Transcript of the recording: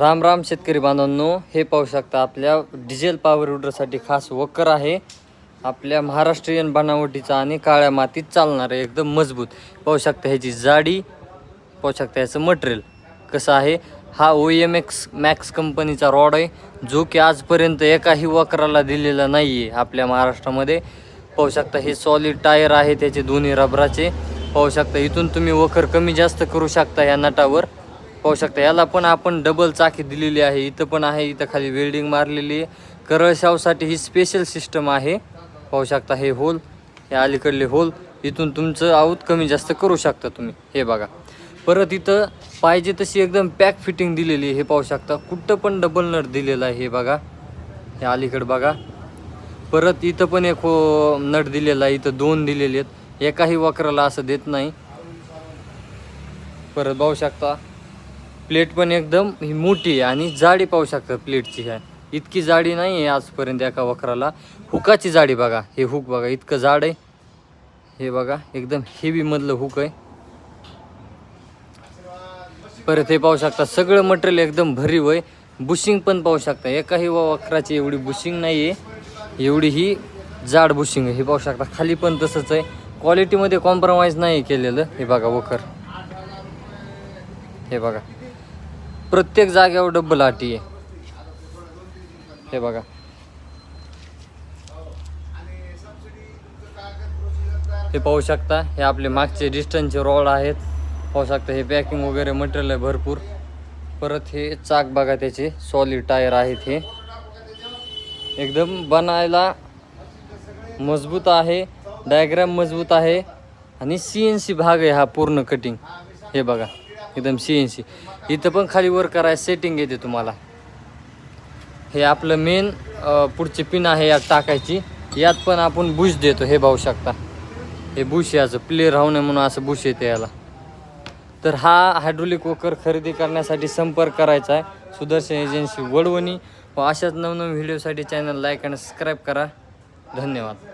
राम राम शेतकरी बांधवांनो हे पाहू शकता आपल्या डिझेल पॉवर विडरसाठी खास वकर आहे. आपल्या महाराष्ट्रीयन बनावटीचा आणि काळ्या मातीत चालणार आहे एकदम मजबूत. पाहू शकता ह्याची जाडी पाहू शकता ह्याचं मटेरियल कसं आहे. हा ओ एम एक्स मॅक्स कंपनीचा रॉड आहे जो की आजपर्यंत एकाही वकराला दिलेला नाही आहे आपल्या महाराष्ट्रामध्ये. पाहू शकता हे सॉलिड टायर आहे त्याचे दोन्ही रबराचे. पाहू शकता इथून तुम्ही वखर कमी जास्त करू शकता या नटावर. पाहू शकता याला पण आपण डबल चाकी दिलेली आहे. इथं पण आहे इथं खाली वेल्डिंग मारलेली आहे. करळशावसाठी ही स्पेशल सिस्टम आहे. पाहू शकता हे होल हे अलीकडले होल इथून तुमचं आऊत कमी जास्त करू शकता तुम्ही. हे बघा. परत इथं पाहिजे तशी एकदम पॅक फिटिंग दिलेली आहे. हे पाहू शकता कुठं पण डबल नट दिलेलं आहे हे बघा. हे अलीकडं बघा. परत इथं पण एक हो नट दिलेला आहे. इथं दोन दिलेले आहेत. एकाही वक्राला असं देत नाही. परत पाहू शकता. प्लेट पण एकदम ही मोठी आहे आणि जाडी पाहू शकता प्लेटची आहे इतकी जाडी नाही आहे आजपर्यंत एका वक्राला हुकाची जाडी बघा हे हुक बघा इतकं जाड आहे. हे बघा एकदम हेवीमधलं हुक आहे. परत हे पाहू शकता सगळं मटेरियल एकदम भरीव आहे. बुशिंग पण पाहू शकता एकाही वक्राची एवढी बुशिंग नाही आहे एवढी ही जाड बुशिंग आहे. हे पाहू शकता खाली पण तसंच आहे. क्वालिटीमध्ये कॉम्प्रोमाइज नाही केलेलं. हे बघा वखर. हे बघा. प्रत्येक जागेवर डब्बल आटी आहे. हे बघा. हे पाहू शकता हे आपले मागचे डिस्टन्सचे रॉड आहेत. पाहू शकता हे पॅकिंग वगैरे मटेरियल आहे भरपूर. परत हे चाक बघा त्याचे सॉलिड टायर आहेत हे. एकदम बनायला मजबूत आहे डायग्राम मजबूत आहे. आणि सी एन सी भाग आहे हा पूर्ण कटिंग हे बघा. एकदम सी एन सी इथं पण खाली वर करायला सेटिंग येते तुम्हाला. हे आपलं मेन पुढची पिन आहे यात टाकायची. यात पण आपण बुश देतो हे पाहू शकता. हे बुश याचं प्ले राहू नये म्हणून असं बुश येते याला. तर हा हायड्रोलिक वोकर खरेदी करण्यासाठी संपर्क करायचा आहे. सुदर्शन एजन्सी वडवणी. व अशाच नवनवीन व्हिडिओसाठी चॅनल लाईक आणि सबस्क्राईब करा. धन्यवाद.